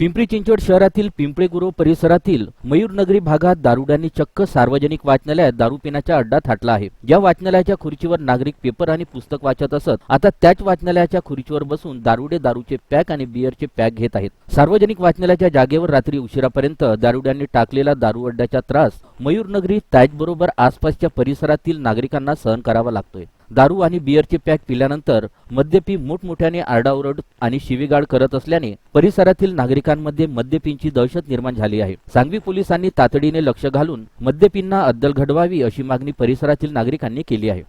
पिंपरी चिंचवड शहरातील पिंपळे गुरव परिसरातील मयूरनगरी भागात दारुड्यांनी चक्क सार्वजनिक वाचनालयात दारू पिण्याचा अड्डा थाटला आहे. या वाचनालयाच्या खुर्चीवर नागरिक पेपर आणि पुस्तक वाचत असत. आता त्याच वाचनालयाच्या खुर्चीवर बसून दारुडे दारूचे पॅक आणि बिअरचे पॅक घेत आहेत. सार्वजनिक वाचनालयाच्या जागेवर रात्री उशिरापर्यंत दारुड्यांनी टाकलेला दारू अड्ड्याचा त्रास मयूरनगरी त्याचबरोबर आसपासच्या परिसरातील नागरिकांना सहन करावा लागतोय. दारू आणि बिअरचे पॅक पिल्यानंतर मद्यपी मोठमोठ्याने आरडाओरड आणि शिवीगाळ करत असल्याने परिसरातील नागरिकांमध्ये मद्यपींची दहशत निर्माण झाली आहे. सांगवी पोलिसांनी तातडीने लक्ष घालून मद्यपींना अद्दल घडवावी अशी मागणी परिसरातील नागरिकांनी केली आहे.